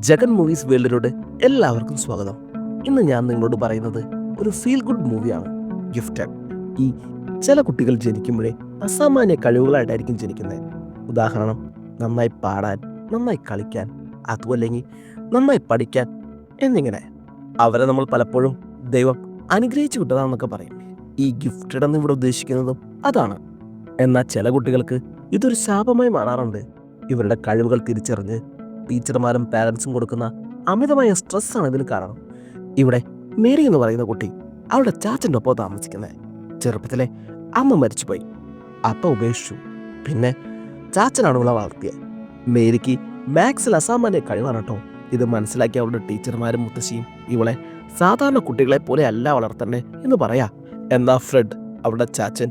Jagan movies വേൾഡിലൂടെ എല്ലാവർക്കും സ്വാഗതം. ഇന്ന് ഞാൻ നിങ്ങളോട് പറയുന്നത് ഒരു ഫീൽ ഗുഡ് മൂവിയാണ് ഗിഫ്റ്റഡ് ഈ ചില കുട്ടികൾ ജനിക്കുമ്പോഴേ അസാമാന്യ കഴിവുകളായിട്ടായിരിക്കും ജനിക്കുന്നത് ഉദാഹരണം നന്നായി പാടാൻ നന്നായി കളിക്കാൻ അതുമല്ലെങ്കിൽ നന്നായി പഠിക്കാൻ എന്നിങ്ങനെ. അവരെ നമ്മൾ പലപ്പോഴും ദൈവം അനുഗ്രഹിച്ചു വിട്ടതാണെന്നൊക്കെ പറയും. ഈ ഗിഫ്റ്റഡ് എന്ന് ഇവിടെ ഉദ്ദേശിക്കുന്നതും അതാണ്. എന്നാൽ ചില കുട്ടികൾക്ക് ഇതൊരു ശാപമായി മാറാറുണ്ട്. ഇവരുടെ കഴിവുകൾ തിരിച്ചറിഞ്ഞ് ടീച്ചർമാരും പാരൻസും കൊടുക്കുന്ന അമിതമായ സ്ട്രെസ്സാണ് ഇതിന് കാരണം. ഇവിടെ മേരി എന്ന് പറയുന്ന കുട്ടി അവളുടെ ചാച്ചന്റെ ഒപ്പം താമസിക്കുന്നത്. ചെറുപ്പത്തിലെ അമ്മ മരിച്ചുപോയി. അപ്പ ഉപേക്ഷിച്ചു. പിന്നെ ചാച്ചനാണ് ഇവളെ വളർത്തിയത്. മേരിക്ക് മാത്സിൽ അസാമാന്യ കഴിവാണ് കേട്ടോ. ഇത് മനസ്സിലാക്കി അവളുടെ ടീച്ചർമാരും മുത്തശ്ശിയും ഇവളെ സാധാരണ കുട്ടികളെ പോലെ അല്ല വളർത്തണ്ടേ എന്ന് പറയാ. എന്നാ ഫ്രെഡ് അവളുടെ ചാച്ചൻ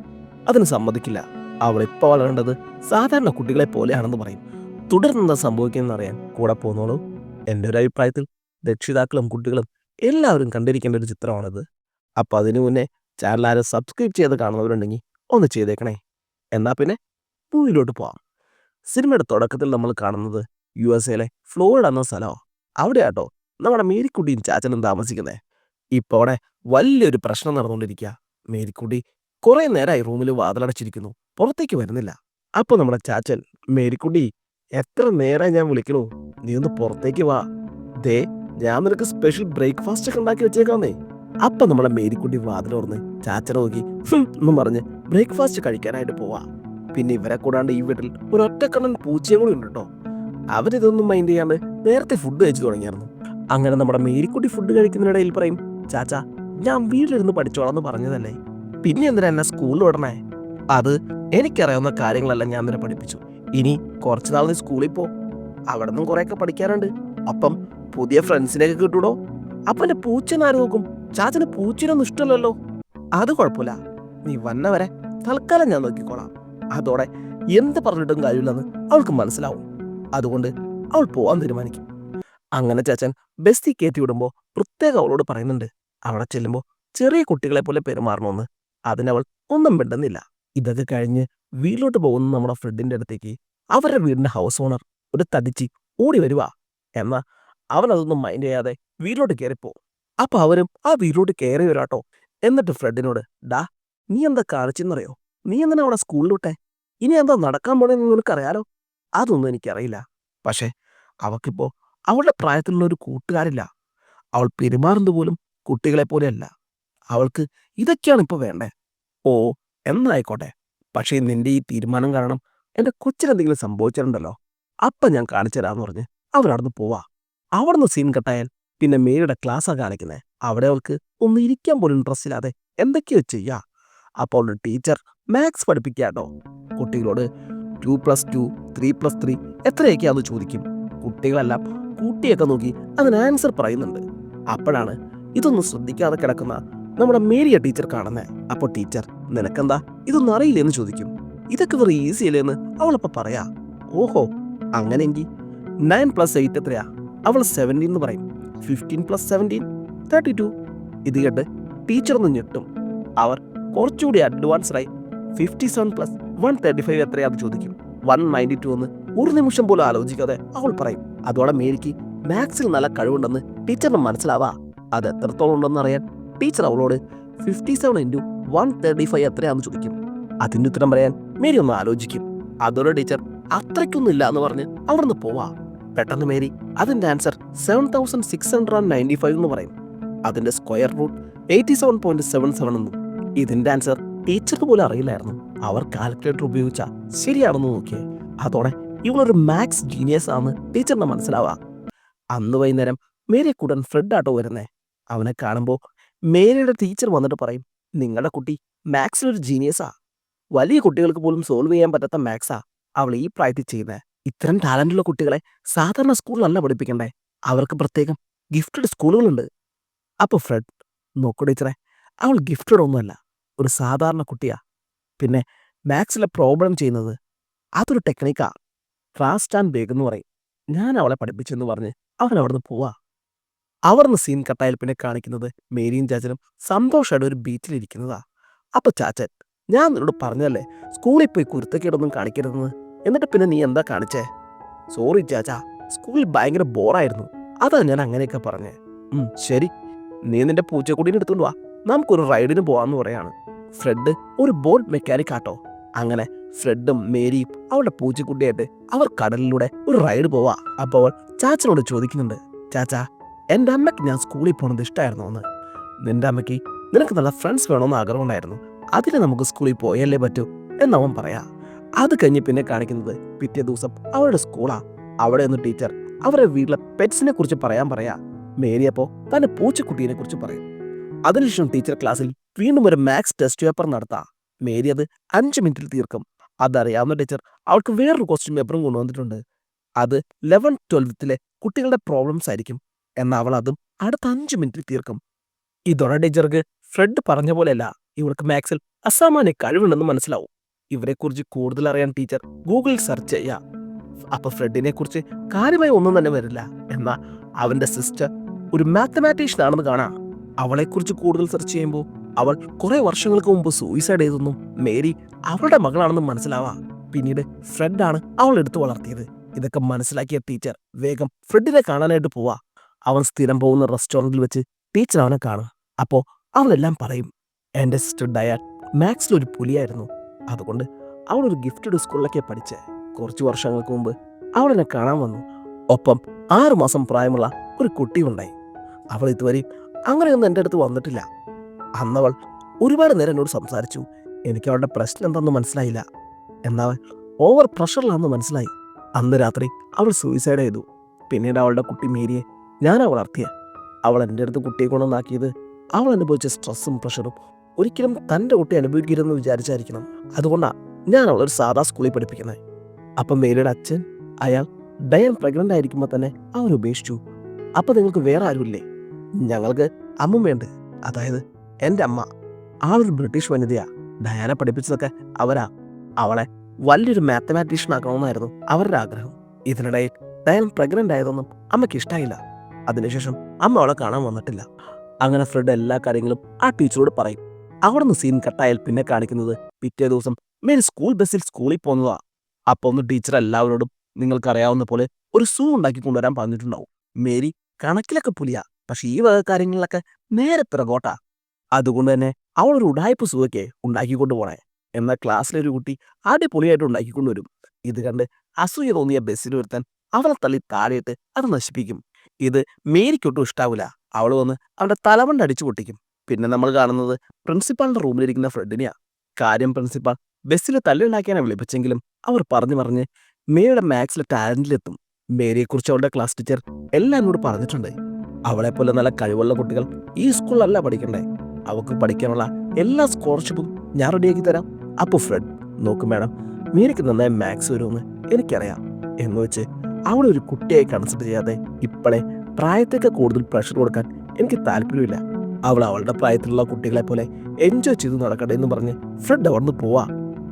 അതിന് സമ്മതിക്കില്ല. അവളിപ്പോൾ വളരേണ്ടത് സാധാരണ കുട്ടികളെ പോലെയാണെന്ന് പറയും. തുടർന്ന് സംഭവിക്കുന്നതെന്ന് അറിയാൻ കൂടെ പോന്നോളൂ. എന്റെ ഒരു അഭിപ്രായത്തിൽ രക്ഷിതാക്കളും കുട്ടികളും എല്ലാവരും കണ്ടിരിക്കേണ്ട ഒരു ചിത്രമാണിത്. അപ്പോൾ അതിനു മുന്നേ ചാനൽ ആരും സബ്സ്ക്രൈബ് ചെയ്ത് കാണുന്നവരുണ്ടെങ്കിൽ ഒന്ന് ചെയ്തേക്കണേ. എന്നാൽ പിന്നെ മൂവിയിലോട്ട് പോവാം. സിനിമയുടെ തുടക്കത്തിൽ നമ്മൾ കാണുന്നത് യു എസ് എയിലെ ഫ്ലോറിഡ എന്ന സ്ഥലമാണ് അവിടെയാട്ടോ നമ്മുടെ മേരിക്കുട്ടിയും ചാച്ചനും താമസിക്കുന്നത് ഇപ്പോൾ അവിടെ വലിയൊരു പ്രശ്നം നടന്നുകൊണ്ടിരിക്കുക മേരിക്കുട്ടി കുറേ നേരമായി റൂമിൽ വാതിലടച്ചിരിക്കുന്നു. പുറത്തേക്ക് വരുന്നില്ല. അപ്പോൾ നമ്മുടെ ചാച്ചൻ മേരിക്കുട്ടി എത്ര നേരം ഞാൻ വിളിക്കണു? നീ ഒന്ന് പുറത്തേക്ക് വാ. ദേ ഞാൻ നിനക്ക് സ്പെഷ്യൽ ബ്രേക്ക്ഫാസ്റ്റ് ഒക്കെ ഉണ്ടാക്കി വെച്ചേക്കാന്നേ. അപ്പൊ നമ്മളെ മേരിക്കുട്ടി വാതിൽ ഓർന്ന് ചാച്ചനെ നോക്കി എന്നും പറഞ്ഞ് ബ്രേക്ക്ഫാസ്റ്റ് കഴിക്കാനായിട്ട് പോവാ. പിന്നെ ഇവരെ കൂടാണ്ട് ഈ വീട്ടിൽ ഒരു ഒറ്റക്കണ്ണൻ പൂച്ചയും കൂടി ഉണ്ട് കേട്ടോ അവരിതൊന്നും മൈൻഡ് ചെയ്യാണ്ട് നേരത്തെ ഫുഡ് കഴിച്ചു തുടങ്ങിയായിരുന്നു. അങ്ങനെ നമ്മുടെ മേരിക്കുട്ടി ഫുഡ് കഴിക്കുന്നതിനിടയിൽ പറയും ചാച്ച ഞാൻ വീട്ടിലിരുന്ന് പഠിച്ചോളാം എന്ന് പറഞ്ഞതല്ലേ? പിന്നെ എന്തിനാ എന്നെ സ്കൂളിൽ വിടണേ? അത് എനിക്കറിയാവുന്ന കാര്യങ്ങളെല്ലാം ഞാൻ നിന്നെ പഠിപ്പിച്ചു. ഇനി കുറച്ച് നാൾ നീ സ്കൂളിൽ പോ. അവിടെ നിന്നും കുറെയൊക്കെ പഠിക്കാനുണ്ട്. അപ്പം പുതിയ ഫ്രണ്ട്സിനെയൊക്കെ കിട്ടൂടോ? അപ്പൊ എന്റെ പൂച്ചനെ ആര് നോക്കും? ചാച്ചന് പൂച്ചനൊന്നും ഇഷ്ടമല്ലല്ലോ. അത് കുഴപ്പമില്ല. നീ വന്നവരെ തൽക്കാലം ഞാൻ നോക്കിക്കോളാം. അതോടെ എന്ത് പറഞ്ഞിട്ടും കാര്യമില്ലെന്ന് അവൾക്ക് മനസ്സിലാവും. അതുകൊണ്ട് അവൾ പോവാൻ തീരുമാനിക്കും. അങ്ങനെ ചാച്ചൻ ബസ്സിൽ കയറ്റി വിടുമ്പോൾ പ്രത്യേകം അവളോട് പറയുന്നുണ്ട്. അവിടെ ചെല്ലുമ്പോൾ ചെറിയ കുട്ടികളെ പോലെ പെരുമാറണമെന്ന്. അതിനവൾ ഒന്നും മിണ്ടുന്നില്ല. ഇതൊക്കെ കഴിഞ്ഞ് വീട്ടിലോട്ട് പോകുന്ന നമ്മുടെ ഫ്രണ്ടിന്റെ അടുത്തേക്ക് അവരുടെ വീടിന്റെ ഹൗസ് ഓണർ ഒരു തടിച്ച് ഓടി വരുക എന്നാൽ അവനതൊന്നും മൈൻഡ് ചെയ്യാതെ വീട്ടിലോട്ട് കയറിപ്പോ അപ്പോൾ അവരും ആ വീട്ടിലോട്ട് കയറി വരാട്ടോ. എന്നിട്ട് ഫ്രെഡിനോട് ഡാ നീ എന്താ കാണിച്ചെന്നറിയോ നീ എന്തിനാ അവിടെ സ്കൂളിലോട്ടെ? ഇനി എന്താ നടക്കാൻ പോണെന്ന് നിനക്കറിയാലോ? അതൊന്നും എനിക്കറിയില്ല. പക്ഷേ അവക്കിപ്പോ അവളുടെ പ്രായത്തിലുള്ള ഒരു കൂട്ടുകാരില്ല. അവൾ പെരുമാറുന്നത് പോലും കുട്ടികളെ പോലെയല്ല. അവൾക്ക് ഇതൊക്കെയാണ് ഇപ്പൊ വേണ്ടേ? ഓ എന്നായിക്കോട്ടെ. പക്ഷേ നിന്റെ ഈ തീരുമാനം കാരണം എന്റെ കൊച്ചിനെന്തെങ്കിലും സംഭവിച്ചിട്ടുണ്ടല്ലോ അപ്പൊ ഞാൻ കാണിച്ചു തരാമെന്ന് പറഞ്ഞ് അവരവിടുന്ന് പോവാ. അവിടുന്ന് സീൻ കട്ടായാൽ പിന്നെ മേരിയുടെ ക്ലാസ്സാ കാണിക്കുന്നത് അവിടെ അവൾക്ക് ഒന്ന് ഇരിക്കാൻ പോലും ഇൻട്രസ്റ്റ് ഇല്ലാതെ എന്തൊക്കെയോ ചെയ്യാ. അപ്പോൾ ടീച്ചർ മാത്സ് പഠിപ്പിക്കാട്ടോ കുട്ടികളോട് two plus two three plus three എത്രയൊക്കെയാന്ന് ചോദിക്കും. കുട്ടികളെല്ലാം കൂട്ടിയൊക്കെ നോക്കി അതിന് ആൻസർ പറയുന്നുണ്ട്. അപ്പോഴാണ് ഇതൊന്നും ശ്രദ്ധിക്കാതെ കിടക്കുന്ന നമ്മുടെ മേരിയ ടീച്ചർ കാണുന്നത് അപ്പോൾ ടീച്ചർ നിനക്കെന്താ? ഇതൊന്നും അറിയില്ലെന്ന് ചോദിക്കും. ഇതൊക്കെ വെറും ഈസി അല്ലേ എന്ന് അവളപ്പോൾ പറയാ. ഓഹോ അങ്ങനെയെങ്കിൽ നയൻ പ്ലസ് എയ്റ്റ് എത്രയാ? അവൾ സെവന്റീൻ എന്ന് പറയും. Fifteen plus seventeen thirty two ഇത് കേട്ട് ടീച്ചർ ഒന്ന് ഞെട്ടും. അവർ കുറച്ചുകൂടി അഡ്വാൻസ്ഡായി fifty seven plus one thirty five എത്രയാന്ന് ചോദിക്കും. വൺ നയന്റി ടു എന്ന് ഒരു നിമിഷം പോലും ആലോചിക്കാതെ അവൾ പറയും. അതോടെ മേരിക്ക് മാത്സിൽ നല്ല കഴിവുണ്ടെന്ന് ടീച്ചറിന് മനസ്സിലാവാ. അത് എത്രത്തോളം ഉണ്ടെന്ന് അറിയാൻ ടീച്ചർ അവളോട് fifty seven into one thirty five എത്രയാണെന്ന് ചോദിക്കും. അതിന്റെ ഉത്തരം പറയാൻ മേരി ഒന്ന് ആലോചിക്കും. അതോടെ ടീച്ചർ അത്രയ്ക്കൊന്നും ഇല്ല എന്ന് പറഞ്ഞ് അവിടുന്ന് പോവാ. പെട്ടെന്ന് മേരി അതിന്റെ answer seven thousand six hundred and ninety five എന്ന് പറയും. അതിന്റെ square root eighty seven point seven seven എന്നും. ഇതിന്റെ ആൻസർ ടീച്ചർക്ക് പോലും അറിയില്ലായിരുന്നു. അവർ കാൽക്കുലേറ്റർ ഉപയോഗിച്ച ശരിയാണെന്ന് നോക്കിയേ. അതോടെ ഇവളൊരു മാത്സ് ജീനിയസ് ആണ് ടീച്ചറിന് മനസ്സിലാവാ. അന്ന് വൈകുന്നേരം മേരിയെ കൂടാൻ ഫ്രെഡ് ആട്ടോ വരുന്നേ. അവനെ കാണുമ്പോൾ മേരിയുടെ ടീച്ചർ വന്നിട്ട് പറയും നിങ്ങളുടെ കുട്ടി മാത്സിൽ ഒരു ജീനിയസാ വലിയ കുട്ടികൾക്ക് പോലും സോൾവ് ചെയ്യാൻ പറ്റാത്ത മാത്സാ അവൾ ഈ പ്രായത്തിൽ ചെയ്യുന്നത് ഇത്തരം ടാലന്റുള്ള കുട്ടികളെ സാധാരണ സ്കൂളിലല്ല പഠിപ്പിക്കണ്ടേ? അവർക്ക് പ്രത്യേകം ഗിഫ്റ്റഡ് സ്കൂളുകളുണ്ട് അപ്പോൾ ഫ്രെഡ് നോക്കൂ ടീച്ചറെ അവൾ ഗിഫ്റ്റഡ് ഒന്നുമല്ല ഒരു സാധാരണ കുട്ടിയാ. പിന്നെ മാത്സിലെ പ്രോബ്ലം ചെയ്യുന്നത് അതൊരു ടെക്നിക്കാ ഫാസ്റ്റ് ആൻഡ് ബേഗ് എന്ന് പറയും. ഞാൻ അവളെ പഠിപ്പിച്ചെന്ന് പറഞ്ഞ് അവൻ അവിടുന്ന് പോവാ. അവിടുന്ന് സീൻ കട്ടായാൽ പിന്നെ കാണിക്കുന്നത് മേരിയും ചാച്ചനും സന്തോഷമായിട്ട് ഒരു ബീച്ചിലിരിക്കുന്നതാ. അപ്പൊ ചാച്ചൻ ഞാൻ നിന്നോട് പറഞ്ഞല്ലേ സ്കൂളിൽ പോയി കുരുത്തക്കേടൊന്നും കാണിക്കരുതെന്ന്? എന്നിട്ട് പിന്നെ നീ എന്താ കാണിച്ചേ? സോറി ചാച്ചാ സ്കൂളിൽ ഭയങ്കര ബോറായിരുന്നു. അതാ ഞാൻ അങ്ങനെയൊക്കെ പറഞ്ഞേ. ശരി. നീ നിന്റെ പൂച്ചക്കുടീനെ എടുത്തുകൊണ്ട് വാ. നമുക്കൊരു റൈഡിന് പോവാന്ന് പറയാണ്. ഫ്രെഡ് ഒരു ബോട്ട് മെക്കാനിക് ആട്ടോ. അങ്ങനെ ഫ്രെഡും മേരിയും അവളുടെ പൂച്ചക്കുട്ടിയായിട്ട് അവർ കടലിലൂടെ ഒരു റൈഡ് പോവാ. അപ്പോൾ അവൾ ചാച്ചനോട് ചോദിക്കുന്നുണ്ട് ചാച്ചാ എന്റെ അമ്മയ്ക്ക് ഞാൻ സ്കൂളിൽ പോകണത് ഇഷ്ടമായിരുന്നു എന്ന് നിന്റെ അമ്മയ്ക്ക് നിനക്ക് നല്ല ഫ്രണ്ട്സ് വേണമെന്ന് ആഗ്രഹമുണ്ടായിരുന്നു. അതിന് നമുക്ക് സ്കൂളിൽ പോയല്ലേ പറ്റൂ എന്നവൻ പറയാ. അത് കഴിഞ്ഞ് പിന്നെ കാണിക്കുന്നത് പിറ്റേ ദിവസം അവരുടെ സ്കൂളാ അവിടെ നിന്ന് ടീച്ചർ അവരുടെ വീട്ടിലെ പെറ്റ്സിനെ കുറിച്ച് പറയാൻ പറയാ. മേരി അപ്പോ തന്റെ പൂച്ചക്കുട്ടീനെ കുറിച്ച് പറയും. അതിനുശേഷം ടീച്ചർ ക്ലാസ്സിൽ വീണ്ടും ഒരു മാത്സ് ടെസ്റ്റ് പേപ്പർ നടത്താം. മേരി അത് അഞ്ച് മിനിറ്റിൽ തീർക്കും. അതറിയാവുന്ന ടീച്ചർ അവൾക്ക് വേറൊരു ക്വസ്റ്റ്യൻ പേപ്പറും കൊണ്ടുവന്നിട്ടുണ്ട്. അത് ലെവൻ ട്വൽവത്തിലെ കുട്ടികളുടെ പ്രോബ്ലംസ് ആയിരിക്കും. എന്നാൽ അവൾ അതും അടുത്ത അഞ്ച് മിനിറ്റിൽ തീർക്കും. ഇതോടെ ടീച്ചർക്ക് ഫ്രെഡ് പറഞ്ഞ പോലെയല്ല ഇവൾക്ക് മാത്സിൽ അസാമാന്യ കഴിവുണ്ടെന്ന് മനസ്സിലാവും. ഇവരെക്കുറിച്ച് കൂടുതൽ അറിയാൻ ടീച്ചർ ഗൂഗിളിൽ സെർച്ച് ചെയ്യാം. അപ്പൊ ഫ്രെഡിനെ കുറിച്ച് കാര്യമായി ഒന്നും തന്നെ വരില്ല. എന്നാൽ അവന്റെ സിസ്റ്റർ ഒരു മാത്തമാറ്റീഷ്യൻ ആണെന്ന് കാണാം. അവളെക്കുറിച്ച് കൂടുതൽ സെർച്ച് ചെയ്യുമ്പോൾ അവൾ കുറെ വർഷങ്ങൾക്ക് മുമ്പ് സൂയിസൈഡ് ചെയ്തെന്നും മേരി അവളുടെ മകളാണെന്നും മനസ്സിലാവാം. പിന്നീട് ഫ്രെഡാണ് അവൾ എടുത്തു വളർത്തിയത്. ഇതൊക്കെ മനസ്സിലാക്കിയ ടീച്ചർ വേഗം ഫ്രെഡിനെ കാണാനായിട്ട് പോവാ. അവൻ സ്ഥിരം പോകുന്ന റെസ്റ്റോറന്റിൽ വെച്ച് ടീച്ചർ അവനെ കാണും. അപ്പോൾ അവളെല്ലാം പറയും എന്റെ സിസ്റ്റർ ഡയാൻ മാത്സിൽ ഒരു പുലിയായിരുന്നു. അതുകൊണ്ട് അവളൊരു ഗിഫ്റ്റഡ് സ്കൂളിലൊക്കെ പഠിച്ച് കുറച്ച് വർഷങ്ങൾക്ക് മുമ്പ് അവളെന്നെ കാണാൻ വന്നു. ഒപ്പം ആറു മാസം പ്രായമുള്ള ഒരു കുട്ടിയുണ്ടായി അവൾ ഇതുവരെയും അങ്ങനെയൊന്നും എന്റെ അടുത്ത് വന്നിട്ടില്ല. അന്നവൾ ഒരുപാട് നേരം എന്നോട് സംസാരിച്ചു. എനിക്ക് അവളുടെ പ്രശ്നം എന്താണെന്ന് മനസ്സിലായില്ല. എന്നാൽ ഓവർ പ്രഷറിലാണെന്ന് മനസ്സിലായി. അന്ന് രാത്രി അവൾ സൂയിസൈഡ് ചെയ്തു. പിന്നീട് അവളുടെ കുട്ടി മേരിയെ ഞാൻ അർത്ഥിയ അവൾ എന്റെ അടുത്ത് കുട്ടിയെ കൊണ്ടുവന്നാക്കിയത്. അവൾ അനുഭവിച്ച സ്ട്രെസ്സും പ്രഷറും ഒരിക്കലും തന്റെ കുട്ടി അനുഭവിക്കരുതെന്ന് വിചാരിച്ചായിരിക്കണം. അതുകൊണ്ടാണ് ഞാൻ അവളൊരു സാധാ സ്കൂളിൽ പഠിപ്പിക്കുന്നത് അപ്പം മേരിയുടെ അച്ഛൻ അയാൾ ഡയൻ പ്രഗ്നന്റ് ആയിരിക്കുമ്പോൾ തന്നെ അവൻ ഉപേക്ഷിച്ചു. അപ്പം നിങ്ങൾക്ക് വേറെ ആരുമില്ലേ? ഞങ്ങൾക്ക് അമ്മമ്മയുണ്ട് അതായത് എന്റെ അമ്മ. ആളൊരു ബ്രിട്ടീഷ് വനിതയാണ് ഡയാനെ പഠിപ്പിച്ചതൊക്കെ അവരാ. അവളെ വലിയൊരു മാത്തമാറ്റീഷ്യൻ ആക്കണമെന്നായിരുന്നു അവരുടെ ആഗ്രഹം. ഇതിനിടയിൽ ഡയൻ പ്രഗ്നന്റ് ആയതൊന്നും അമ്മയ്ക്ക് ഇഷ്ടമായില്ല അതിനുശേഷം അമ്മ അവളെ കാണാൻ വന്നിട്ടില്ല. അങ്ങനെ ഫ്രെഡ് എല്ലാ കാര്യങ്ങളും ആ ടീച്ചറോട് പറയും. അവിടെ നിന്ന് സീൻ കട്ടായാൽ പിന്നെ കാണിക്കുന്നത് പിറ്റേ ദിവസം മേരി സ്കൂൾ ബസ്സിൽ സ്കൂളിൽ പോകുന്നതാ അപ്പൊ ഒന്ന് ടീച്ചർ എല്ലാവരോടും നിങ്ങൾക്കറിയാവുന്ന പോലെ ഒരു സൂ ഉണ്ടാക്കി കൊണ്ടുവരാൻ പറഞ്ഞിട്ടുണ്ടാവും. മേരി കണക്കിലൊക്കെ പുലിയ പക്ഷെ ഈ വക കാര്യങ്ങളിലൊക്കെ നേരെ പിറകോട്ടാ അതുകൊണ്ട് തന്നെ അവൾ ഒരു ഉടായ്പ സൂവൊക്കെ ഉണ്ടാക്കിക്കൊണ്ട് പോണേ എന്നാൽ ക്ലാസ്സിലൊരു കുട്ടി അടിപൊളിയായിട്ട് ഉണ്ടാക്കിക്കൊണ്ടുവരും ഇത് കണ്ട് അസൂയ തോന്നിയ ബസ്സിൽ വരുത്താൻ അവളെ തള്ളി താഴെയിട്ട് അത് നശിപ്പിക്കും. ഇത് മേരിക്കൊട്ടും ഇഷ്ടാവില്ല അവൾ വന്ന് അവന്റെ തലവണ്ട് അടിച്ചു പൊട്ടിക്കും. പിന്നെ നമ്മൾ കാണുന്നത് പ്രിൻസിപ്പാളിന്റെ റൂമിലിരിക്കുന്ന ഫ്രണ്ടിനെയാണ് കാര്യം പ്രിൻസിപ്പാൾ ബസ്സിൽ തല്ലുണ്ടാക്കിയാണ് വിളിപ്പിച്ചെങ്കിലും അവർ പറഞ്ഞു പറഞ്ഞ് മേയുടെ മാത്സിലെ ടാലന്റിലെത്തും. മേരിയെക്കുറിച്ച് അവളുടെ ക്ലാസ് ടീച്ചർ എല്ലാം എന്നോട് പറഞ്ഞിട്ടുണ്ട്. അവളെപ്പോലെ നല്ല കഴിവുള്ള കുട്ടികൾ ഈ സ്കൂളിലല്ല പഠിക്കണ്ടേ. അവൾക്ക് പഠിക്കാനുള്ള എല്ലാ സ്കോളർഷിപ്പും ഞാൻ റെഡിയാക്കി തരാം. അപ്പോൾ ഫ്രെഡ് നോക്കും മാഡം മേരിക്ക് നന്നായി മാത്സ് വരുമെന്ന് എനിക്കറിയാം. എന്ന് വെച്ച് അവളെ ഒരു കുട്ടിയായി കൺസിഡർ ചെയ്യാതെ ഇപ്പോഴേ പ്രായത്തേക്ക് കൂടുതൽ പ്രഷർ കൊടുക്കാൻ എനിക്ക് താല്പര്യമില്ല. അവൾ അവളുടെ പ്രായത്തിലുള്ള കുട്ടികളെ പോലെ എൻജോയ് ചെയ്ത് നടക്കട്ടെ എന്ന് പറഞ്ഞ് ഫ്രെഡ് അവിടുന്ന് പോവാ.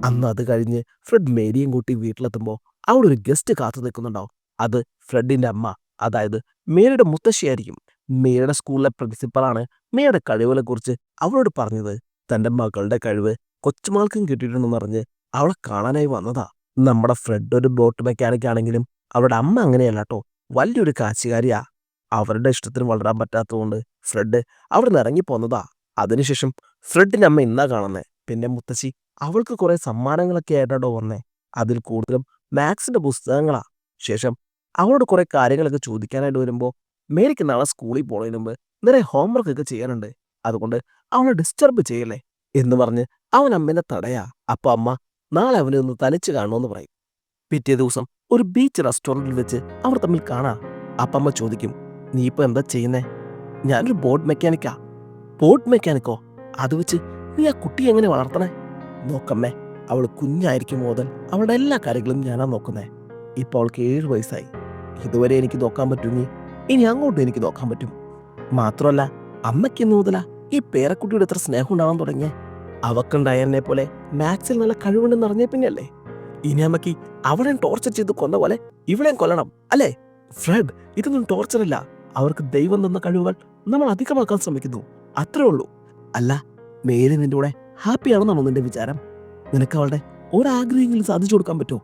അന്ന് അത് കഴിഞ്ഞ് ഫ്രെഡ് മേരിയും കൂട്ടി വീട്ടിലെത്തുമ്പോൾ അവിടെ ഒരു ഗസ്റ്റ് കാത്തു നിൽക്കുന്നുണ്ടാവും. അത് ഫ്രെഡിന്റെ അമ്മ അതായത് മേരിയുടെ മുത്തശ്ശിയായിരിക്കും. മേരിയുടെ സ്കൂളിലെ പ്രിൻസിപ്പളാണ് മേയുടെ കഴിവുകളെ കുറിച്ച് അവളോട് പറഞ്ഞത്. തന്റെ മകളുടെ കഴിവ് കൊച്ചുമാൾക്കും കിട്ടിയിട്ടുണ്ടെന്ന് പറഞ്ഞ് അവളെ കാണാനായി വന്നതാ. നമ്മുടെ ഫ്രെഡ് ഒരു ബോട്ട് മെക്കാനിക് ആണെങ്കിലും അവരുടെ അമ്മ അങ്ങനെയല്ല കേട്ടോ വലിയൊരു കാശുകാരിയാ. അവരുടെ ഇഷ്ടത്തിന് വളരാൻ പറ്റാത്തതുകൊണ്ട് ഫ്രെഡ് അവിടെ നിന്ന് ഇറങ്ങിപ്പോന്നതാ അതിനുശേഷം ഫ്രെഡിന്റെ അമ്മ ഇന്നാ കാണുന്നേ. പിന്നെ മുത്തശ്ശി അവൾക്ക് കുറേ സമ്മാനങ്ങളൊക്കെ ആയിട്ടോ വന്നേ. അതിൽ കൂടുതലും മാത്സിന്റെ പുസ്തകങ്ങളാ. ശേഷം അവളോട് കുറെ കാര്യങ്ങളൊക്കെ ചോദിക്കാനായിട്ട് വരുമ്പോൾ മേരിക്ക് നാളെ സ്കൂളിൽ പോണതിന് മുമ്പ് നിറയെ ഹോംവർക്ക് ഒക്കെ ചെയ്യാനുണ്ട്. അതുകൊണ്ട് അവളെ ഡിസ്റ്റർബ് ചെയ്യല്ലേ എന്ന് പറഞ്ഞ് അവൻ അമ്മേനെ തടയാ. അപ്പോൾ അമ്മ നാളെ അവനെ ഒന്ന് തനിച്ച് കാണുമെന്ന് പറയും. പിറ്റേ ദിവസം ഒരു ബീച്ച് റെസ്റ്റോറന്റിൽ വെച്ച് അവർ തമ്മിൽ കാണാം. അപ്പമ്മ ചോദിക്കും നീ ഇപ്പോൾ എന്താ ചെയ്യുന്നേ? ഞാനൊരു ബോട്ട് മെക്കാനിക്കാ ബോട്ട് മെക്കാനിക്കോ അത് വെച്ച് നീ ആ കുട്ടി എങ്ങനെ വളർത്തണേ? നോക്കമ്മേ അവൾ കുഞ്ഞായിരിക്കും മുതൽ. അവളുടെ എല്ലാ കാര്യങ്ങളും ഞാനാ നോക്കുന്നേ. ഇപ്പോൾ അവൾക്ക് ഏഴ് വയസ്സായി. ഇതുവരെ എനിക്ക് നോക്കാൻ പറ്റുമെങ്കിൽ ഇനി അങ്ങോട്ടും എനിക്ക് നോക്കാൻ പറ്റും. മാത്രമല്ല അമ്മയ്ക്ക് എന്ന് മുതലാ ഈ പേരക്കുട്ടിയുടെ എത്ര സ്നേഹം ഉണ്ടാവാൻ തുടങ്ങിയേ. അവക്കുണ്ടായതിനെ പോലെ മാത്സിൽ നല്ല കഴിവുണ്ടെന്ന് അറിഞ്ഞേ പിന്നെയല്ലേ? ഇനി അമ്മയ്ക്ക് അവളെ ടോർച്ചർ ചെയ്ത് കൊന്ന പോലെ ഇവളെയും കൊല്ലണം അല്ലേ? ഫ്രെഡ് ഇതൊന്നും ടോർച്ചർ അല്ല. അവർക്ക് ദൈവം തന്ന കഴിവുകൾ നമ്മൾ അധികമാക്കാൻ ശ്രമിക്കുന്നു. അത്രേ ഉള്ളൂ. അല്ല മേരി നിന്റെ കൂടെ ഹാപ്പി ആണെന്നാണോ നിന്റെ വിചാരം? നിനക്ക് അവളുടെ ഒരാഗ്രഹമെങ്കിലും സാധിച്ചു കൊടുക്കാൻ പറ്റുമോ?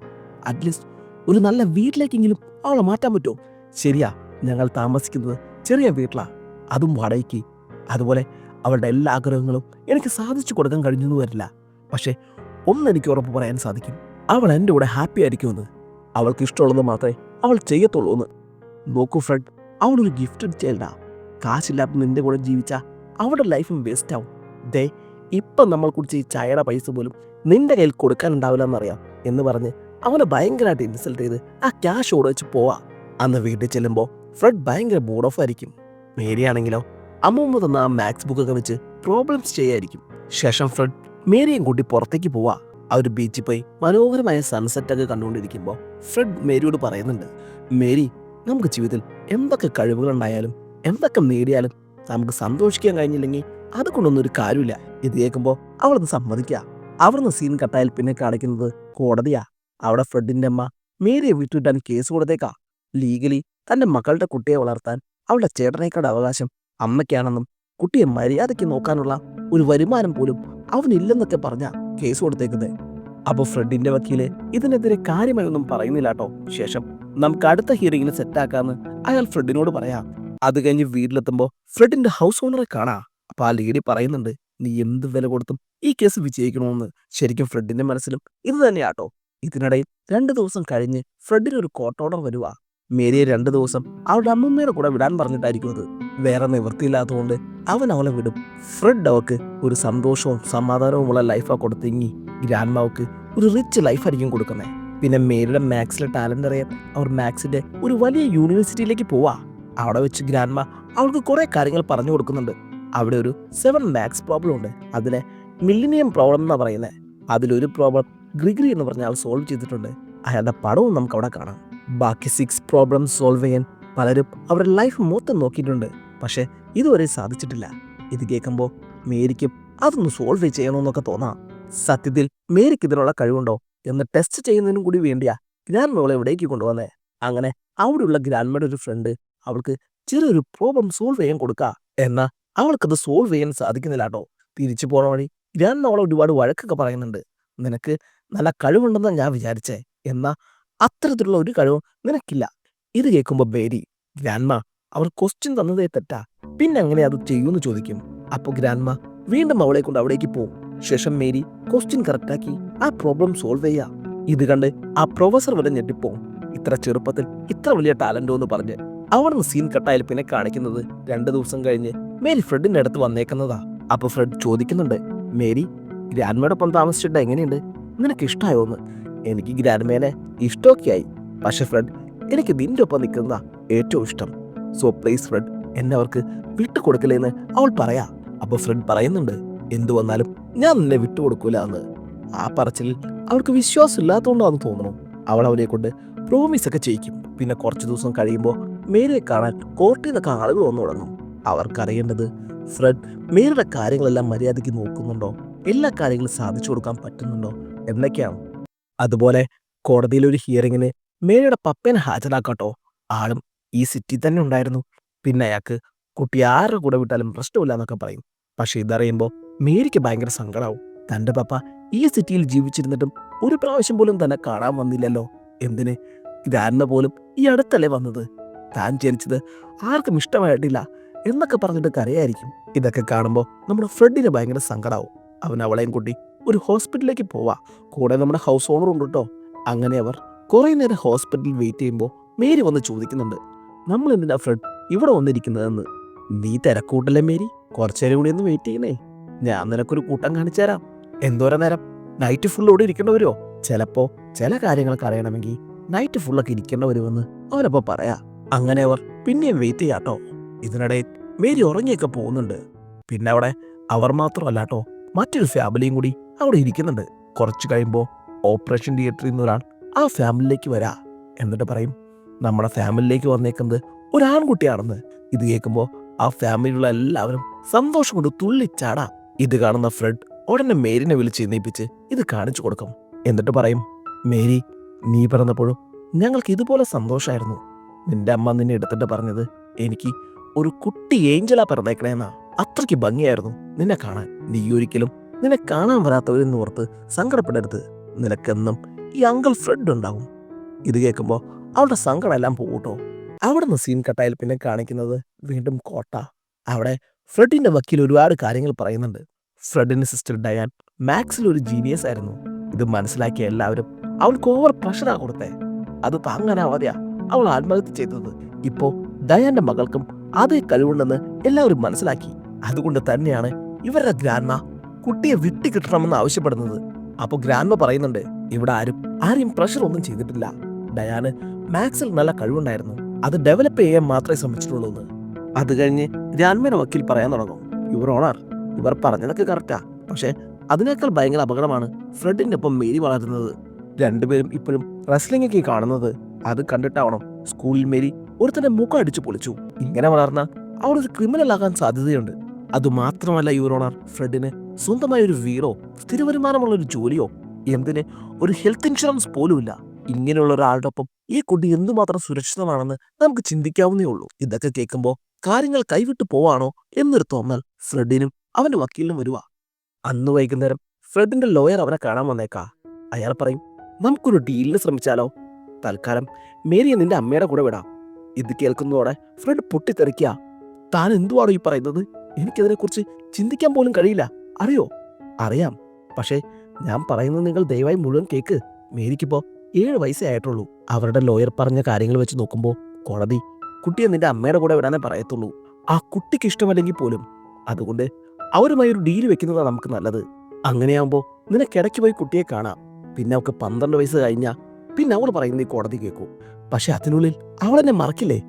അറ്റ്ലീസ്റ്റ് ഒരു നല്ല വീട്ടിലേക്കെങ്കിലും അവളെ മാറ്റാൻ പറ്റുമോ? ശരിയാ ഞങ്ങൾ താമസിക്കുന്നത് ചെറിയ വീട്ടിലാണ് അതും വാടകയ്ക്ക്. അതുപോലെ അവളുടെ എല്ലാ ആഗ്രഹങ്ങളും എനിക്ക് സാധിച്ചു കൊടുക്കാൻ കഴിഞ്ഞെന്ന് വരില്ല. പക്ഷേ ഒന്നെനിക്ക് ഉറപ്പ് പറയാൻ സാധിക്കും. അവൾ എന്റെ കൂടെ ഹാപ്പി ആയിരിക്കുമെന്ന്. അവൾക്ക് ഇഷ്ടമുള്ളത് മാത്രമേ അവൾ ചെയ്യത്തുള്ളൂ എന്ന്. നോക്കൂ ഫ്രണ്ട് അവളൊരു ഗിഫ്റ്റഡ് ചൈൽഡാ. കാശില്ലാത്ത നിന്റെ കൂടെ ജീവിച്ച അവളുടെ ലൈഫും വേസ്റ്റ് ആവും. ദേ ഇപ്പം നമ്മൾ കുടിച്ച് ഈ ചായയുടെ പൈസ പോലും നിന്റെ കയ്യിൽ കൊടുക്കാനുണ്ടാവില്ല എന്നറിയാം എന്ന് പറഞ്ഞ് അവനെ ഭയങ്കരമായിട്ട് ഇൻസൾട്ട് ചെയ്ത് ആ ക്യാഷ് ഓടെ വെച്ച് പോവാ. അന്ന് വീട്ടിൽ ചെല്ലുമ്പോൾ ഫ്രെഡ് ഭയങ്കര ബോർഡ് ഓഫ് ആയിരിക്കും. മേരിയാണെങ്കിലോ അമ്മൂമ്മ തന്ന ആ മാത്സ് ബുക്കൊക്കെ വെച്ച് പ്രോബ്ലംസ് ചെയ്യായിരിക്കും. ശേഷം ഫ്രെഡ് മേരിയും കൂട്ടി പുറത്തേക്ക് പോവാ. ആ ഒരു ബീച്ചിൽ പോയി മനോഹരമായ സൺസെറ്റ് ഒക്കെ കണ്ടുകൊണ്ടിരിക്കുമ്പോൾ ഫ്രെഡ് മേരിയോട് പറയുന്നുണ്ട് മേരി നമുക്ക് ജീവിതത്തിൽ എന്തൊക്കെ കഴിവുകളുണ്ടായാലും എന്തൊക്കെ നേടിയാലും നമുക്ക് സന്തോഷിക്കാൻ കഴിഞ്ഞില്ലെങ്കിൽ അതുകൊണ്ടൊന്നും ഒരു കാര്യമില്ല. ഇത് കേൾക്കുമ്പോൾ അവളത് സമ്മതിക്കുക. അവിടുന്ന് സീൻ കട്ടായാൽ പിന്നെ കാണിക്കുന്നത് കോടതിയാ. അവിടെ ഫ്രെഡിന്റെ അമ്മ മേരിയെ വിട്ടുവിട്ടാൻ കേസ് കൊടുത്തേക്കാ. ലീഗലി തന്റെ മക്കളുടെ കുട്ടിയെ വളർത്താൻ അവളുടെ ചേട്ടനേക്കാട് അവകാശം അമ്മയ്ക്കാണെന്നും കുട്ടിയെ മര്യാദയ്ക്ക് നോക്കാനുള്ള ഒരു വരുമാനം പോലും അവനില്ലെന്നൊക്കെ പറഞ്ഞ കേസ് കൊടുത്തേക്കുന്നത് അപ്പോൾ ഫ്രെഡിന്റെ വക്കീൽ ഇതിനെതിരെ കാര്യമായൊന്നും പറയുന്നില്ല കേട്ടോ ശേഷം നമുക്ക് അടുത്ത ഹിയറിംഗിന് സെറ്റാക്കാന്ന് അയാൾ ഫ്രെഡിനോട് പറയാം. അത് കഴിഞ്ഞ് വീട്ടിലെത്തുമ്പോൾ ഫ്രെഡിന്റെ ഹൗസ് ഓണറെ കാണാ. അപ്പോൾ ആ ലേഡി പറയുന്നുണ്ട് നീ എന്ത് വില കൊടുത്തും ഈ കേസ് വിജയിക്കണമെന്ന് ശരിക്കും ഫ്രെഡിന്റെ മനസ്സിലും ഇത് തന്നെയാട്ടോ. ഇതിനിടയിൽ രണ്ട് ദിവസം കഴിഞ്ഞ് ഫ്രെഡിന് ഒരു കോർട്ട് ഓർഡർ വരുവാ. മേരിയെ രണ്ട് ദിവസം അവളുടെ അമ്മമ്മയുടെ കൂടെ വിടാൻ പറഞ്ഞിട്ടായിരിക്കും അത് വേറെ നിവൃത്തിയില്ലാത്തതുകൊണ്ട് അവൻ അവളെ വിടും. ഫ്രെഡ് അവൾക്ക് ഒരു സന്തോഷവും സമാധാനവും സമാധാനവുമുള്ള കൊടുത്തെങ്കിൽ ഗ്രാൻഡ് ഗ്രാൻഡ്മാവക്ക് ഒരു റിച്ച് ലൈഫായിരിക്കും കൊടുക്കുന്നത് പിന്നെ മേരിയുടെ മാത്സിലെ ടാലന്റ് അറിയാൻ അവർ മാത്സിന്റെ ഒരു വലിയ യൂണിവേഴ്സിറ്റിയിലേക്ക് പോവാ. അവിടെ വെച്ച് ഗ്രാൻഡ്മ അവൾക്ക് കുറേ കാര്യങ്ങൾ പറഞ്ഞു കൊടുക്കുന്നുണ്ട്. അവിടെ ഒരു സെവൻ മാത്സ് പ്രോബ്ലം ഉണ്ട്. അതിനെ മില്ലിനിയം പ്രോബ്ലം എന്നാണ് പറയുന്നത് അതിലൊരു പ്രോബ്ലം ഗ്രിഗറി എന്ന് പറഞ്ഞാൽ ആൾ സോൾവ് ചെയ്തിട്ടുണ്ട്. അയാളുടെ പടവും നമുക്ക് അവിടെ കാണാം. ബാക്കി സിക്സ് പ്രോബ്ലം സോൾവ് ചെയ്യാൻ പലരും അവരുടെ ലൈഫ് മൊത്തം നോക്കിയിട്ടുണ്ട്. പക്ഷേ ഇതുവരെ സാധിച്ചിട്ടില്ല. ഇത് കേൾക്കുമ്പോൾ മേരിക്കും അതൊന്ന് സോൾവ് ചെയ്യണമെന്നൊക്കെ തോന്നാം. സത്യത്തിൽ മേരിക്ക് ഇതിനുള്ള കഴിവുണ്ടോ എന്ന് ടെസ്റ്റ് ചെയ്യുന്നതിനും കൂടി വേണ്ടിയാ ഗ്രാൻഡ് മോളെ എവിടേക്ക് കൊണ്ടുവന്നേ. അങ്ങനെ അവിടെയുള്ള ഗ്രാൻഡ്മയുടെ ഒരു ഫ്രണ്ട് അവൾക്ക് ചെറിയൊരു പ്രോബ്ലം സോൾവ് ചെയ്യാൻ കൊടുക്കുക എന്നാൽ അവൾക്കത് സോൾവ് ചെയ്യാൻ സാധിക്കുന്നില്ല കേട്ടോ തിരിച്ചു പോണ വഴി ഗ്രാൻഡ് അവളെ ഒരുപാട് വഴക്കൊക്കെ പറയുന്നുണ്ട്. നിനക്ക് നല്ല കഴിവുണ്ടെന്നാണ് ഞാൻ വിചാരിച്ചേ. എന്നാ അത്തരത്തിലുള്ള ഒരു കഴിവും നിനക്കില്ല. ഇത് കേൾക്കുമ്പോൾ ബേരി ഗ്രാൻഡ്മ അവർ ക്വസ്റ്റ്യൻ തന്നതേ തെറ്റാ. പിന്നെ അങ്ങനെ അത് ചെയ്യൂന്ന് ചോദിക്കും. അപ്പോൾ ഗ്രാൻഡ്മ വീണ്ടും അവളെ കൊണ്ട് അവിടേക്ക് പോകും ശേഷം മേരി ക്വസ്റ്റ്യൻ കറക്റ്റാക്കി ആ പ്രോബ്ലം സോൾവ് ചെയ്യാ. ഇത് കണ്ട് ആ പ്രൊഫസർ വരെ ഞെട്ടിപ്പോവും ഇത്ര ചെറുപ്പത്തിൽ ഇത്ര വലിയ ടാലന്റോ എന്ന് പറഞ്ഞ് അവിടുന്ന് സീൻ കട്ടായാൽ പിന്നെ കാണിക്കുന്നത് രണ്ട് ദിവസം കഴിഞ്ഞ് മേരി ഫ്രെഡിന്റെ അടുത്ത് വന്നേക്കുന്നതാ. അപ്പൊ ഫ്രെഡ് ചോദിക്കുന്നുണ്ട് മേരി ഗ്രാൻഡ്മയോടൊപ്പം താമസിച്ചിട്ട് എങ്ങനെയുണ്ട്? നിനക്ക് ഇഷ്ടമായോന്ന് എനിക്ക് ഗ്രാൻഡ്മേനെ ഇഷ്ടമൊക്കെയായി. പക്ഷെ ഫ്രെഡ് എനിക്ക് നിന്റെ ഒപ്പം നിൽക്കുന്ന ഏറ്റവും ഇഷ്ടം. സോ പ്ലീസ് ഫ്രെഡ് എന്നെ അവർക്ക് വിട്ടുകൊടുക്കില്ലെന്ന് അവൾ പറയാ. അപ്പൊ ഫ്രെഡ് പറയുന്നുണ്ട് എന്തു വന്നാലും ഞാൻ നിന്നെ വിട്ടുകൊടുക്കൂല എന്ന്. ആ പറച്ചിലിൽ അവൾക്ക് വിശ്വാസം ഇല്ലാത്തതുകൊണ്ടാന്ന് തോന്നുന്നു. അവൾ അവനെ കൊണ്ട് പ്രോമിസ് ഒക്കെ ചെയ്യിക്കും. പിന്നെ കുറച്ച് ദിവസം കഴിയുമ്പോൾ മേരിയെ കാണാൻ കോർട്ടിൽ നിന്നൊക്കെ ആളുകൾ വന്നു തുടങ്ങും. അവർക്കറിയേണ്ടത് ഫ്രെഡ് മേരിയുടെ കാര്യങ്ങളെല്ലാം മര്യാദയ്ക്ക് നോക്കുന്നുണ്ടോ? എല്ലാ കാര്യങ്ങളും സാധിച്ചു കൊടുക്കാൻ പറ്റുന്നുണ്ടോ? എന്നൊക്കെയാണ്. അതുപോലെ കോടതിയിൽ ഒരു ഹിയറിങ്ങിന് മേരിയുടെ പപ്പേനെ ഹാജരാക്കാട്ടോ. ആളും ഈ സിറ്റി തന്നെ ഉണ്ടായിരുന്നു. പിന്നെ അയാൾക്ക് കുട്ടി ആരുടെ കൂടെ വിട്ടാലും പ്രശ്നമില്ല എന്നൊക്കെ പറയും. പക്ഷെ ഇതറിയുമ്പോൾ മേരിക്ക് ഭയങ്കര സങ്കടമാവും തന്റെ പപ്പ ഈ സിറ്റിയിൽ ജീവിച്ചിരുന്നിട്ടും ഒരു പ്രാവശ്യം പോലും തന്നെ കാണാൻ വന്നില്ലല്ലോ. എന്തിന്? ഗ്രാൻഡ പോലും ഈ അടുത്തല്ലേ വന്നത്? താൻ ജനിച്ചത് ആർക്കും ഇഷ്ടമായിട്ടില്ല എന്നൊക്കെ പറഞ്ഞിട്ട് കരയായിരിക്കും. ഇതൊക്കെ കാണുമ്പോൾ നമ്മുടെ ഫ്രെഡിന് ഭയങ്കര സങ്കടമാവും അവൻ അവളെയും കൂട്ടി ഒരു ഹോസ്പിറ്റലിലേക്ക് പോവാ. കൂടെ നമ്മുടെ ഹൗസ് ഓണർ ഉണ്ട് കേട്ടോ അങ്ങനെ അവർ കുറേ നേരം ഹോസ്പിറ്റലിൽ വെയിറ്റ് ചെയ്യുമ്പോൾ മേരി വന്ന് ചോദിക്കുന്നുണ്ട്. നമ്മൾ എന്തിനാ ഫ്രെഡ്? ഇവിടെ വന്നിരിക്കുന്നതെന്ന്. നീ തിരക്കൂട്ടല്ലേ മേരി? കുറച്ചേരം കൂടി ഒന്ന് വെയിറ്റ് ചെയ്യണേ ഞാൻ നിനക്കൊരു കൂട്ടം കാണിച്ചു തരാം. എന്തോരം നേരം? നൈറ്റ് ഫുൾ ഇവിടെ ഇരിക്കേണ്ടി വരുമോ ചിലപ്പോ ചില കാര്യങ്ങളൊക്കെ അറിയണമെങ്കിൽ നൈറ്റ് ഫുള്ളൊക്കെ ഇരിക്കേണ്ടി വരുമെന്ന് അവരപ്പോ പറയാ. അങ്ങനെ അവർ പിന്നെയും വെയിറ്റ് ചെയ്യാട്ടോ ഇതിനിടയിൽ മേരി ഉറങ്ങിയൊക്കെ പോകുന്നുണ്ട്. പിന്നെ അവിടെ അവർ മാത്രമല്ല കേട്ടോ മറ്റൊരു ഫാമിലിയും കൂടി അവിടെ ഇരിക്കുന്നുണ്ട്. കുറച്ച് കഴിയുമ്പോൾ ഓപ്പറേഷൻ തിയേറ്ററിൽ നിന്ന് ഒരാൾ ആ ഫാമിലിയിലേക്ക് വരാ എന്നിട്ട് പറയും നമ്മുടെ ഫാമിലിയിലേക്ക് വന്നേക്കുന്നത് ഒരാൺകുട്ടിയാണെന്ന്. ഇത് കേൾക്കുമ്പോൾ ആ ഫാമിലിയിലുള്ള എല്ലാവരും സന്തോഷം കൊണ്ട് തുള്ളിച്ചാടാ. ഇത് കാണുന്ന ഫ്രെഡ് ഉടനെ മേരിനെ വിളിച്ച് എഴുന്നേപ്പിച്ച് ഇത് കാണിച്ചു കൊടുക്കും. എന്നിട്ട് പറയും മേരി നീ പറഞ്ഞപ്പോഴും ഞങ്ങൾക്ക് ഇതുപോലെ സന്തോഷമായിരുന്നു നിന്റെ അമ്മ നിന്നെ എടുത്തിട്ട് പറഞ്ഞത് എനിക്ക് ഒരു കുട്ടി ഏഞ്ചലാ പിറന്നേക്കണേന്നാ അത്രയ്ക്ക് ഭംഗിയായിരുന്നു നിന്നെ കാണാൻ. നീ ഒരിക്കലും നിന്നെ കാണാൻ വരാത്തവരെന്ന് ഓർത്ത് സങ്കടപ്പെടരുത്. നിനക്കെന്നും ഈ അങ്കിൾ ഫ്രെഡ് ഉണ്ടാകും. ഇത് കേൾക്കുമ്പോൾ അവളുടെ സങ്കടം എല്ലാം പോകട്ടോ അവിടെ നിന്ന് സീൻ കട്ടായിൽ പിന്നെ കാണിക്കുന്നത് വീണ്ടും കോട്ട. അവിടെ ഫ്രെഡിന്റെ വക്കീൽ ഒരുപാട് കാര്യങ്ങൾ പറയുന്നുണ്ട്. ഫ്രെഡിന്റെ സിസ്റ്റർ ഡയാൻ മാക്സിൽ ഒരു ജീനിയസ് ആയിരുന്നു. ഇത് മനസ്സിലാക്കിയ എല്ലാവരും അവൾക്ക് ഓവർ പ്രഷറാ കൊടുത്തേ. അത് താങ്ങാനാവാതെയാ അവൾ ആത്മഹത്യ ചെയ്തത്. ഇപ്പോ ഡയാന്റെ മകൾക്കും അതേ കഴിവുണ്ടെന്ന് എല്ലാവരും മനസ്സിലാക്കി. അതുകൊണ്ട് തന്നെയാണ് ഇവരുടെ ഗ്രാൻമ കുട്ടിയെ വിട്ടുകിട്ടണമെന്ന് ആവശ്യപ്പെടുന്നത്. അപ്പോൾ ഗ്രാൻമ പറയുന്നുണ്ട് ഇവിടെ ആരും ആരെയും പ്രഷർ ഒന്നും ചെയ്തിട്ടില്ല. ഡയാന് മാത്സിൽ നല്ല കഴിവുണ്ടായിരുന്നു. അത് ഡെവലപ്പ് ചെയ്യാൻ മാത്രമേ ശ്രമിച്ചിട്ടുള്ളൂ എന്ന്. അത് കഴിഞ്ഞ് ഗ്രാൻമയുടെ വക്കീൽ പറയാൻ തുടങ്ങും. യുവർ ഓണർ ഇവർ പറഞ്ഞതൊക്കെ കറക്റ്റാ പക്ഷേ അതിനേക്കാൾ ഭയങ്കര അപകടമാണ് ഫ്രെഡിന്റെ ഒപ്പം മേരി വളരുന്നത് രണ്ടുപേരും ഇപ്പോഴും റെസ്ലിംഗ് ഒക്കെ കാണുന്നത് അത് കണ്ടിട്ടാവണം സ്കൂളിൽ മേരി തന്നെ മുഖം അടിച്ചു പൊളിച്ചു. ഇങ്ങനെ വളർന്നാൽ അവൾ ഒരു ക്രിമിനൽ ആകാൻ സാധ്യതയുണ്ട്. അതുമാത്രമല്ല യൂറോണർ ഫ്രെഡിന് സ്വന്തമായ ഒരു വീടോ സ്ഥിരവരുമാനമുള്ള ഒരു ജോലിയോ എന്തിന് ഒരു ഹെൽത്ത് ഇൻഷുറൻസ് പോലുമില്ല. ഇങ്ങനെയുള്ള ഒരാളോടൊപ്പം ഈ കുട്ടി എന്തുമാത്രം സുരക്ഷിതമാണെന്ന് നമുക്ക് ചിന്തിക്കാവുന്നേ ഉള്ളൂ. ഇതൊക്കെ കേൾക്കുമ്പോൾ കാര്യങ്ങൾ കൈവിട്ടു പോവാണോ എന്നൊരു തോന്നൽ ഫ്രെഡിനും അവന്റെ വക്കീലിനും വരുക അന്ന് വൈകുന്നേരം ഫ്രെഡിന്റെ ലോയർ അവനെ കാണാൻ വന്നേക്കാ. അയാൾ പറയും നമുക്കൊരു ഡീലിന് ശ്രമിച്ചാലോ? തൽക്കാലം മേരിയെ നിന്റെ അമ്മയുടെ കൂടെ വിടാം. ഇത് കേൾക്കുന്നതോടെ ഫ്രെഡ് പൊട്ടിത്തെറിക്കുക താൻ എന്തുവാണോ ഈ പറയുന്നത്? എനിക്കതിനെക്കുറിച്ച് ചിന്തിക്കാൻ പോലും കഴിയില്ല. അറിയോ? അറിയാം. പക്ഷേ ഞാൻ പറയുന്നത് നിങ്ങൾ ദയവായി മുഴുവൻ കേക്ക്. മേരിക്കിപ്പോൾ ഏഴ് വയസ്സേ ആയിട്ടുള്ളൂ. അവരുടെ ലോയർ പറഞ്ഞ കാര്യങ്ങൾ വെച്ച് നോക്കുമ്പോൾ കോടതി കുട്ടിയെ നിന്റെ അമ്മയുടെ കൂടെ വിടാനേ പറയത്തുള്ളൂ. ആ കുട്ടിക്ക് ഇഷ്ടമല്ലെങ്കിൽ പോലും. അതുകൊണ്ട് അവരുമായി ഒരു ഡീൽ വെക്കുന്നതാണ് നമുക്ക് നല്ലത്. അങ്ങനെയാകുമ്പോൾ നിനക്കിടയ്ക്ക് പോയി കുട്ടിയെ കാണാം. പിന്നെ അവൾക്ക് പന്ത്രണ്ട് വയസ്സ് കഴിഞ്ഞാൽ പിന്നെ അവൾ പറയുന്നത് ഈ കോടതി കേൾക്കൂ. പക്ഷെ അതിനുള്ളിൽ അവളെന്നെ മറക്കില്ലേ?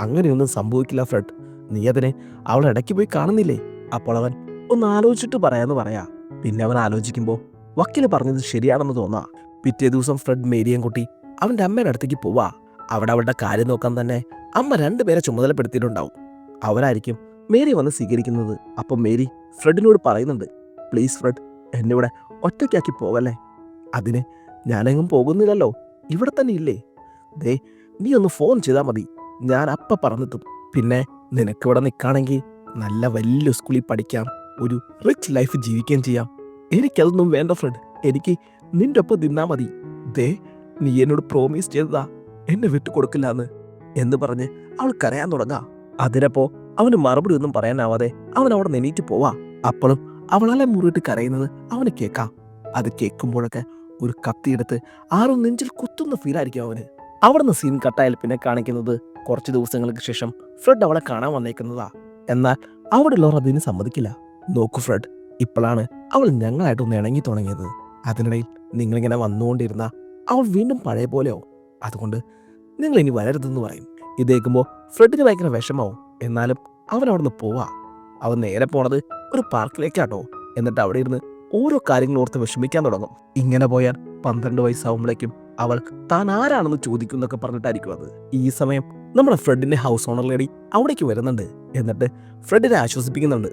അങ്ങനെയൊന്നും സംഭവിക്കില്ല ഫ്രെഡ്. നീ അതിനെ അവൾ ഇടയ്ക്ക് പോയി കാണുന്നില്ലേ? അപ്പോൾ അവൻ ഒന്ന് ആലോചിച്ചിട്ട് പറയാന്ന് പറയാ. പിന്നെ അവൻ ആലോചിക്കുമ്പോൾ വക്കീൽ പറഞ്ഞത് ശരിയാണെന്ന് തോന്നാ. പിറ്റേ ദിവസം ഫ്രെഡ് മേരിയം കുട്ടി അവന്റെ അമ്മയുടെ അടുത്തേക്ക് പോവാ. അവിടെ അവളുടെ കാര്യം നോക്കാൻ തന്നെ അമ്മ രണ്ടുപേരെ ചുമതലപ്പെടുത്തിയിട്ടുണ്ടാവും. അവരായിരിക്കും മേരി വന്ന് സ്വീകരിക്കുന്നത്. അപ്പം മേരി ഫ്രെഡിനോട് പറയുന്നുണ്ട് പ്ലീസ് ഫ്രെഡ് എന്നെ ഇവിടെ ഒറ്റയ്ക്കാക്കി പോവല്ലേ? അതിന് ഞാനെങ്ങും പോകുന്നില്ലല്ലോ. ഇവിടെ തന്നെ ഇല്ലേ? ദേ നീ ഒന്ന് ഫോൺ ചെയ്താൽ മതി. ഞാൻ അപ്പം പറഞ്ഞെത്തും പിന്നെ നിനക്ക് നിനക്കിവിടെ നിൽക്കുകയാണെങ്കിൽ നല്ല വലിയ സ്കൂളിൽ പഠിക്കാം ഒരു റിച്ച് ലൈഫ് ജീവിക്കുകയും ചെയ്യാം. എനിക്കതൊന്നും വേണ്ട ഫ്രണ്ട് എനിക്ക് നിന്റെ ഒപ്പം തിന്നാ മതി. ദേ നീ എന്നോട് പ്രോമിസ് ചെയ്തതാ. എന്നെ വിട്ടുകൊടുക്കില്ല എന്ന് എന്ന് പറഞ്ഞ് അവൾ കരയാൻ തുടങ്ങാ. അതിനപ്പോ അവന് മറുപടി ഒന്നും പറയാനാവാതെ അവൻ അവിടെ നെനീറ്റ് പോവാ. അപ്പോഴും അവളെ മുറിയിട്ട് കരയുന്നത് അവന് കേൾക്കാം അത് കേൾക്കുമ്പോഴൊക്കെ ഒരു കത്തിയെടുത്ത് ആരും നെഞ്ചിൽ കുത്തുന്ന ഫീലായിരിക്കും അവന്. അവിടുന്ന് സീൻ കട്ടായാൽ പിന്നെ കാണിക്കുന്നത് കുറച്ച് ദിവസങ്ങൾക്ക് ശേഷം ഫ്രെഡ് അവളെ കാണാൻ വന്നേക്കുന്നതാ. എന്നാൽ അവിടെയുള്ളവർ അതിന് സമ്മതിക്കില്ല. നോക്കൂ ഫ്രെഡ് ഇപ്പോഴാണ് അവൾ ഞങ്ങളായിട്ടൊന്ന് ഇണങ്ങി തുടങ്ങിയത്. അതിനിടയിൽ നിങ്ങളിങ്ങനെ വന്നുകൊണ്ടിരുന്ന അവൾ വീണ്ടും പഴയ പോലെയോ? അതുകൊണ്ട് നിങ്ങൾ ഇനി വരരുതെന്ന് പറയും. ഇത് കേൾക്കുമ്പോൾ ഫ്രെഡിന് ഭയങ്കര വിഷമാവും. എന്നാലും അവൻ അവിടുന്ന് പോവാ. അവൻ നേരെ പോണത് ഒരു പാർക്കിലേക്കാട്ടോ. എന്നിട്ട് അവിടെ ഇരുന്ന് ഓരോ കാര്യങ്ങൾ ഓർത്ത് വിഷമിക്കാൻ തുടങ്ങും. ഇങ്ങനെ പോയാൽ പന്ത്രണ്ട് വയസ്സാവുമ്പോഴേക്കും അവൾ താൻ ആരാണെന്ന് ചോദിക്കുന്നൊക്കെ പറഞ്ഞിട്ടായിരിക്കും അത്. ഈ സമയം നമ്മുടെ ഫ്രെഡിന്റെ ഹൗസ് ഓണർ ലേഡി അവിടേക്ക് വരുന്നുണ്ട്. എന്നിട്ട് ഫ്രെഡിനെ ആശ്വസിപ്പിക്കുന്നുണ്ട്.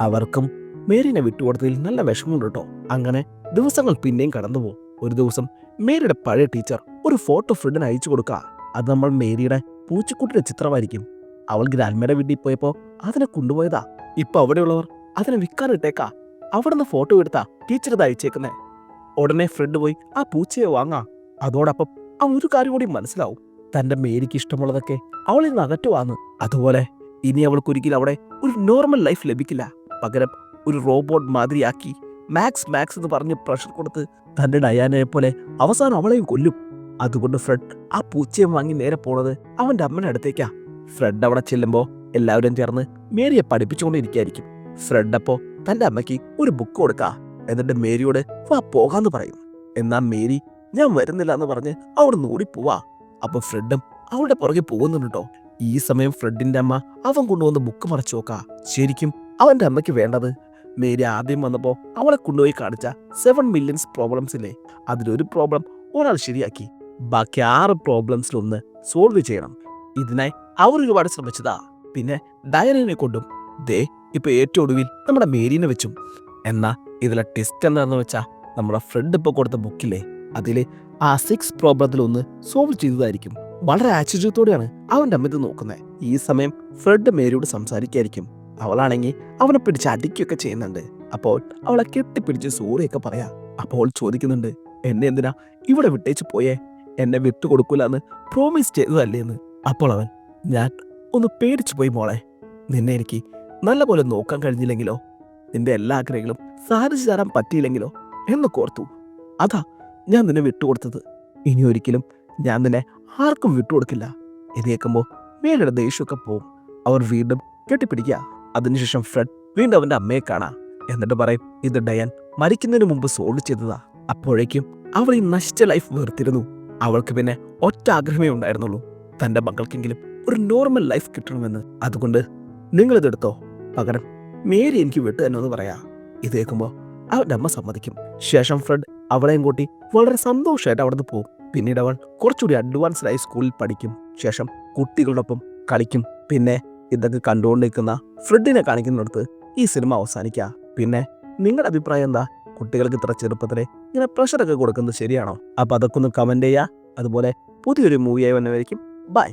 അവർക്കും മേരിനെ വിട്ടുകൊടുത്തതിൽ നല്ല വിഷമമുണ്ട് കേട്ടോ. അങ്ങനെ ദിവസങ്ങൾ പിന്നെയും കടന്നുപോകും. ഒരു ദിവസം മേരിയുടെ പഴയ ടീച്ചർ ഒരു ഫോട്ടോ ഫ്രെഡിന് അയച്ചു കൊടുക്കുക അത് നമ്മൾ മേരിയുടെ പൂച്ചക്കുട്ടിയുടെ ചിത്രമായിരിക്കും. അവൾ ഗ്രാൻമയുടെ വീട്ടിൽ പോയപ്പോൾ അതിനെ കൊണ്ടുപോയതാ. ഇപ്പൊ അവിടെയുള്ളവർ അതിനെ വിൽക്കാനിട്ടേക്കാ. അവിടുന്ന് ഫോട്ടോ എടുത്താ ടീച്ചർ ഇത് അയച്ചേക്കുന്നേ. ഉടനെ ഫ്രെഡ് പോയി ആ പൂച്ചയെ വാങ്ങാ. അതോടൊപ്പം ആ ഒരു കാര്യം കൂടി മനസ്സിലാവും. തന്റെ മേരിക്ക് ഇഷ്ടമുള്ളതൊക്കെ അവൾ ഇന്ന് അകറ്റുവാന്ന് അതുപോലെ ഇനി അവൾക്കൊരിക്കലും അവിടെ ഒരു നോർമൽ ലൈഫ് ലഭിക്കില്ല. പകരം ഒരു റോബോട്ട് മാതിരിയാക്കി മാക്സ് മാക്സ് എന്ന് പറഞ്ഞ് പ്രഷർ കൊടുത്ത് തന്റെ ഡയാനയെ പോലെ അവസാനം അവളെയും കൊല്ലും. അതുകൊണ്ട് ഫ്രെഡ് ആ പൂച്ചയെ വാങ്ങി നേരെ പോണത് അവന്റെ അമ്മയുടെ അടുത്തേക്കാ. ഫ്രെഡ് അവിടെ ചെല്ലുമ്പോൾ എല്ലാവരും ചേർന്ന് മേരിയെ പഠിപ്പിച്ചുകൊണ്ടിരിക്കായിരിക്കും. ഫ്രെഡ് അപ്പോൾ തന്റെ അമ്മയ്ക്ക് ഒരു ബുക്ക് കൊടുക്കുക എന്നിട്ട് മേരിയോട് വാ പോകാന്ന് പറയും. എന്നാൽ മേരി ഞാൻ വരുന്നില്ല എന്ന് പറഞ്ഞ് അവിടെ ഓടി പോവാ അപ്പൊ ഫ്രെഡും അവളുടെ പുറകെ പോകുന്നുണ്ടോ ഈ സമയം ഫ്രെഡിന്റെ അമ്മ അവൻ കൊണ്ടുവന്ന് ബുക്ക് മറച്ചു നോക്കാ. ശരിക്കും അവന്റെ അമ്മയ്ക്ക് വേണ്ടത്? മേരി ആദ്യം വന്നപ്പോ അവളെ കൊണ്ടുപോയി കാണിച്ച സെവൻ മില്യൺസ് പ്രോബ്ലംസ് ഇല്ലേ? അതിലൊരു പ്രോബ്ലം ഒരാൾ ശരിയാക്കി. ബാക്കി ആറ് പ്രോബ്ലംസിലൊന്ന് സോൾവ് ചെയ്യണം. ഇതിനായി അവർ ഒരുപാട് ശ്രമിച്ചതാ. പിന്നെ ഡയനെ കൊണ്ടും ദേ ഇപ്പൊ ഏറ്റവും ഒടുവിൽ നമ്മുടെ മേരീനെ വെച്ചും. എന്നാ ഇതിലെ ടെസ്റ്റ് എന്താണെന്ന് വെച്ചാ നമ്മുടെ ഫ്രണ്ട് ഇപ്പൊ കൊടുത്ത ബുക്കില്ലേ അതിൽ ആ സിക്സ് പ്രോബ്ലത്തിൽ ഒന്ന് സോൾവ് ചെയ്തതായിരിക്കും. വളരെ ആശ്ചര്യത്തോടെയാണ് അവന്റെ അമ്മ ഇത് നോക്കുന്നത്. ഈ സമയം ഫ്രെഡ് മേരിയോട് സംസാരിക്കായിരിക്കും. അവളാണെങ്കിൽ അവനെ പിടിച്ച് അടിക്കുകയൊക്കെ ചെയ്യുന്നുണ്ട്. അപ്പോൾ അവളെ കെട്ടിപ്പിടിച്ച് സോറിയൊക്കെ പറയാ. അപ്പോൾ ചോദിക്കുന്നുണ്ട് എന്നെ എന്തിനാ ഇവിടെ വിട്ടേച്ച് പോയേ? എന്നെ വിട്ടുകൊടുക്കൂല എന്ന് പ്രോമിസ് ചെയ്തതല്ലേ എന്ന്? അപ്പോൾ അവൻ ഞാൻ ഒന്ന് പേടിച്ചു പോയി മോളെ. നിന്നെ എനിക്ക് നല്ലപോലെ നോക്കാൻ കഴിഞ്ഞില്ലെങ്കിലോ? നിന്റെ എല്ലാ ആഗ്രഹങ്ങളും സാധിച്ചു തരാൻ പറ്റിയില്ലെങ്കിലോ? എന്നൊക്കെ ഓർത്തു. അതാ ഞാൻ നിന്നെ വിട്ടുകൊടുത്തത്. ഇനി ഒരിക്കലും ഞാൻ നിന്നെ ആർക്കും വിട്ടുകൊടുക്കില്ല. ഇത് കേൾക്കുമ്പോൾ മേലയുടെ ദേഷ്യമൊക്കെ പോവും. അവർ വീണ്ടും കെട്ടിപ്പിടിക്കുക. അതിനുശേഷം ഫ്രെഡ് വീണ്ടും അവന്റെ അമ്മയെ കാണാം. എന്നിട്ട് പറയും ഇത് ഡയൻ മരിക്കുന്നതിന് മുമ്പ് സോൾവ് ചെയ്തതാ. അപ്പോഴേക്കും അവൾ ഈ നശിച്ച ലൈഫ് വേർത്തിരുന്നു അവൾക്ക് പിന്നെ ഒറ്റ ആഗ്രഹമേ ഉണ്ടായിരുന്നുള്ളൂ. തന്റെ മകൾക്കെങ്കിലും ഒരു നോർമൽ ലൈഫ് കിട്ടണമെന്ന്. അതുകൊണ്ട് നിങ്ങളിതെടുത്തോ. പകരം മേരി എനിക്ക് വിട്ടു തന്നെ എന്ന് പറയാ. ഇത് കേൾക്കുമ്പോൾ അവന്റെ അമ്മ സമ്മതിക്കും. ശേഷം ഫ്രെഡ് അവളെയും കൂട്ടി വളരെ സന്തോഷമായിട്ട് അവിടുന്ന് പോകും. പിന്നീട് അവൾ കുറച്ചുകൂടി അഡ്വാൻസ്ഡായി സ്കൂളിൽ പഠിക്കും. ശേഷം കുട്ടികളോടൊപ്പം കളിക്കും. പിന്നെ ഇതൊക്കെ കണ്ടുകൊണ്ടിരിക്കുന്ന ഫ്രിഡിനെ കാണിക്കുന്നിടത്ത് ഈ സിനിമ അവസാനിക്കുക. പിന്നെ നിങ്ങളുടെ അഭിപ്രായം എന്താ? കുട്ടികൾക്ക് ഇത്ര ചെറുപ്പത്തിലെ ഇങ്ങനെ പ്രഷറൊക്കെ കൊടുക്കുന്നത് ശരിയാണോ? അപ്പൊ അതൊക്കെ ഒന്ന് കമന്റ് ചെയ്യുക. അതുപോലെ പുതിയൊരു മൂവിയായി വന്നവരിക്കും ബൈ